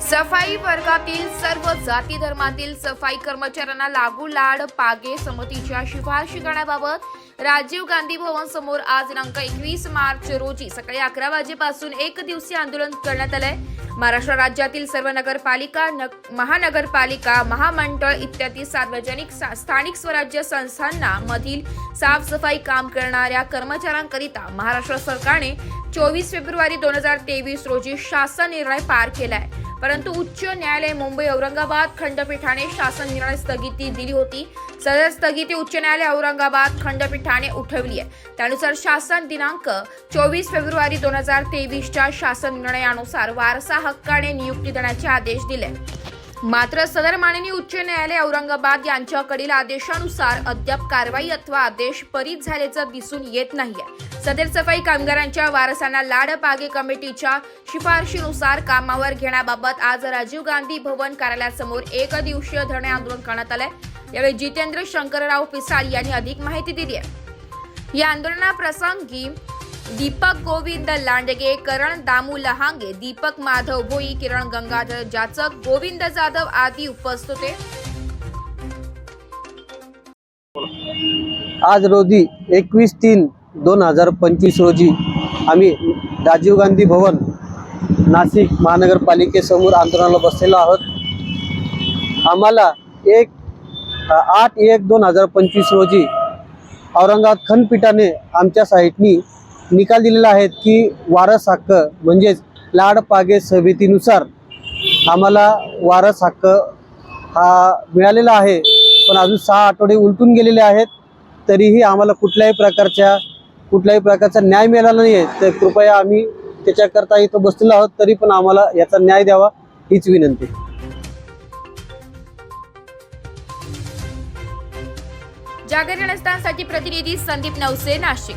सफाई वर्गातील सर्व जाती धर्मातील सफाई कर्मचाऱ्यांना लागू लाड पागे समितीच्या शिफारशी करण्याबाबत राजीव गांधी भवन समोर आज दिनांक एकवीस मार्च रोजी सकाळी अकरा वाजेपासून एक दिवसीय आंदोलन करण्यात आलंय. महाराष्ट्र राज्यातील सर्व नगरपालिका महानगरपालिका महामंडळ इत्यादी सार्वजनिक सा- स्थानिक स्वराज्य संस्थांना मधील साफसफाई काम करणाऱ्या कर्मचाऱ्यांकरिता महाराष्ट्र सरकारने चोवीस फेब्रुवारी दोन हजार तेवीस रोजी शासन निर्णय पार केलाय. परंतु उच्च न्यायालय मुंबई औरंगाबाद खंडपीठाने शासन निर्णय स्थगिती दिली होती. सदर स्थगिती उच्च न्यायालय औरंगाबाद खंडपीठाने उठवली आहे. त्यानुसार शासन दिनांक चोवीस फेब्रुवारी दोन हजार तेवीसच्या शासन निर्णयानुसार वारसा हक्काने नियुक्ती देण्याचे आदेश दिले. मात्र सदर माननीय उच्च न्यायालय औरंगाबाद यांच्याकडील आदेशानुसार अद्याप कारवाई अथवा आदेश परित झाल्याचं दिसून येत नाहीये. सदर सफाई कामगारांच्या वारसांना लाड पागे कमिटीच्या शिफारशीनुसार कामावर घेण्याबाबत आज राजीव गांधी भवन कार्यालयासमोर एक दिवसीय धरणे आंदोलन करण्यात आलंय. यावेळी जितेंद्र शंकरराव पिसाळ यांनी अधिक माहिती दिली आहे. या आंदोलनाप्रसंगी दीपक गोविंद लांडगे करण दामू लहांगे दीपक माधव भोई किरण गंगाधर जाचक गोविंद जाधव आदी उपस्थित होते. आज रोजी एकवीस तीन दोन हजार पंचवीस रोजी आम्ही राजीव गांधी भवन नाशिक महानगरपालिकेसमोर आंदोलनाला बसलेलो आहोत. आम्हाला एक आठ एक दोन हजार पंचवीस रोजी औरंगाबाद खंडपीठाने आमच्या साईटनी निकाल दिलेला आहे की वारस हक्क म्हणजेच लाड पागे समितीनुसार आम्हाला वारस हक्क हा मिळालेला आहे. पण अजून सहा आठवडे उलटून गेलेले आहेत. तरीही आम्हाला कुठल्याही प्रकारच्या कुठल्याही प्रकारचा न्याय मिळाला नाही आहे तर कृपया आम्ही त्याच्याकरता इथं बसलेलो आहोत तरी पण आम्हाला याचा न्याय द्यावा हीच विनंती. जागर जनस्थानसाठी प्रतिनिधी संदीप नवसे नाशिक.